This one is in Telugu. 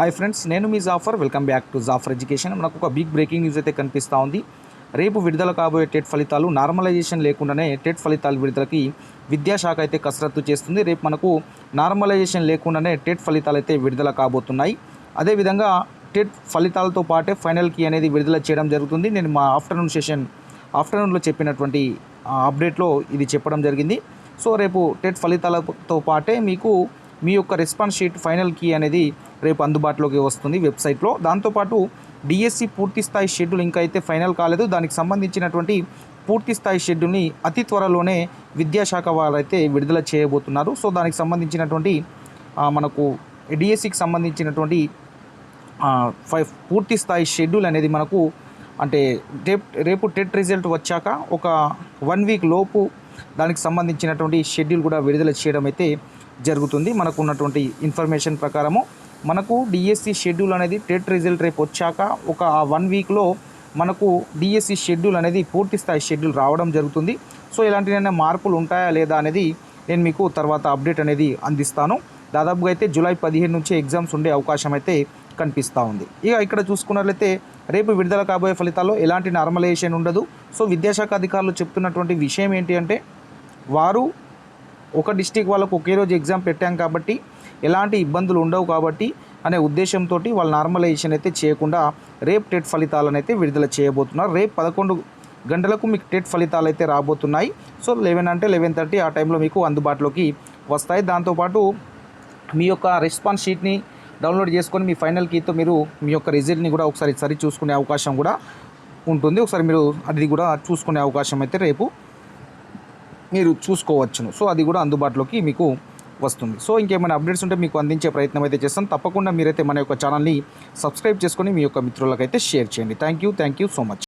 హాయ్ ఫ్రెండ్స్ నేను మీ Jafar welcome back to Jafar education మనకు ఒక బిగ్ బ్రేకింగ్ న్యూస్ అయితే కనిపిస్తూ ఉంది. రేపు విడుదల కాబోయే టెట్ ఫలితాలు నార్మలైజేషన్ లేకుండానే టెట్ ఫలితాలు విడుదలకి విద్యాశాఖ అయితే కసరత్తు చేస్తుంది. రేపు మనకు నార్మలైజేషన్ లేకుండానే టెట్ ఫలితాలు అయితే విడుదల కాబోతున్నాయి. అదేవిధంగా టెట్ ఫలితాలతో పాటే ఫైనల్ కీ అనేది విడుదల చేయడం జరుగుతుంది. నేను మా ఆఫ్టర్నూన్ సెషన్ ఆఫ్టర్నూన్లో చెప్పినటువంటి అప్డేట్లో ఇది చెప్పడం జరిగింది. సో రేపు టెట్ ఫలితాలతో పాటే మీకు మీ యొక్క రెస్పాన్స్ షీట్ ఫైనల్ కీ అనేది రేపు అందుబాటులోకి వస్తుంది వెబ్సైట్లో. దాంతోపాటు డిఎస్సి పూర్తి స్థాయి షెడ్యూల్ ఇంకా అయితే ఫైనల్ కాలేదు. దానికి సంబంధించినటువంటి పూర్తి స్థాయి షెడ్యూల్ని అతి త్వరలోనే విద్యాశాఖ వారైతే విడుదల చేయబోతున్నారు. సో దానికి సంబంధించినటువంటి మనకు డిఎస్సికి సంబంధించినటువంటి ఫై ఫైవ్ పూర్తి స్థాయి షెడ్యూల్ అనేది మనకు అంటే రేపు రేపు టెట్ రిజల్ట్ వచ్చాక ఒక వన్ వీక్ లోపు దానికి సంబంధించినటువంటి షెడ్యూల్ కూడా విడుదల చేయడం అయితే జరుగుతుంది. మనకు ఉన్నటువంటి ఇన్ఫర్మేషన్ ప్రకారము మనకు డిఎస్సి షెడ్యూల్ అనేది టెట్ రిజల్ట్ రేపు వచ్చాక ఒక ఆ వన్ వీక్లో మనకు డిఎస్సి షెడ్యూల్ అనేది పూర్తి స్థాయి షెడ్యూల్ రావడం జరుగుతుంది. సో ఇలాంటి మార్పులు ఉంటాయా లేదా అనేది నేను మీకు తర్వాత అప్డేట్ అనేది అందిస్తాను. దాదాపుగా అయితే జూలై పదిహేను నుంచి ఎగ్జామ్స్ ఉండే అవకాశం అయితే కనిపిస్తూ ఉంది. ఇక ఇక్కడ చూసుకున్నట్లయితే రేపు విడుదల కాబోయే ఫలితాల్లో ఎలాంటి నార్మలైజేషన్ ఉండదు. సో విద్యాశాఖ అధికారులు చెప్తున్నటువంటి విషయం ఏంటి అంటే వారు ఒక డిస్టిక్ వాళ్ళకు ఒకే రోజు ఎగ్జామ్ పెట్టాం కాబట్టి ఎలాంటి ఇబ్బందులు ఉండవు కాబట్టి అనే ఉద్దేశంతో వాళ్ళు నార్మలైజేషన్ అయితే చేయకుండా రేపు టెట్ ఫలితాలను అయితే విడుదల చేయబోతున్నారు. రేపు పదకొండు గంటలకు మీకు టెట్ ఫలితాలు అయితే రాబోతున్నాయి. సో లెవెన్ అంటే లెవెన్ థర్టీ ఆ టైంలో మీకు అందుబాటులోకి వస్తాయి. దాంతోపాటు మీ యొక్క రెస్పాన్స్ షీట్ని డౌన్లోడ్ చేసుకొని మీ ఫైనల్ కీతో మీరు మీ యొక్క రిజల్ట్ని కూడా ఒకసారి సరి చూసుకునే అవకాశం కూడా ఉంటుంది. ఒకసారి మీరు అది కూడా చూసుకునే అవకాశం అయితే రేపు మీరు చూసుకోవచ్చును. సో అది కూడా అందుబాటులోకి మీకు వస్తుంది. సో ఇంకేమైనా అప్డేట్స్ ఉంటే మీకు అందించే ప్రయత్నం అయితే చేస్తాం. తప్పకుండా మీరైతే మన యొక్క ఛానల్ని సబ్స్క్రైబ్ చేసుకొని మీ యొక్క మిత్రులకైతే షేర్ చేయండి. Thank you thank you so much.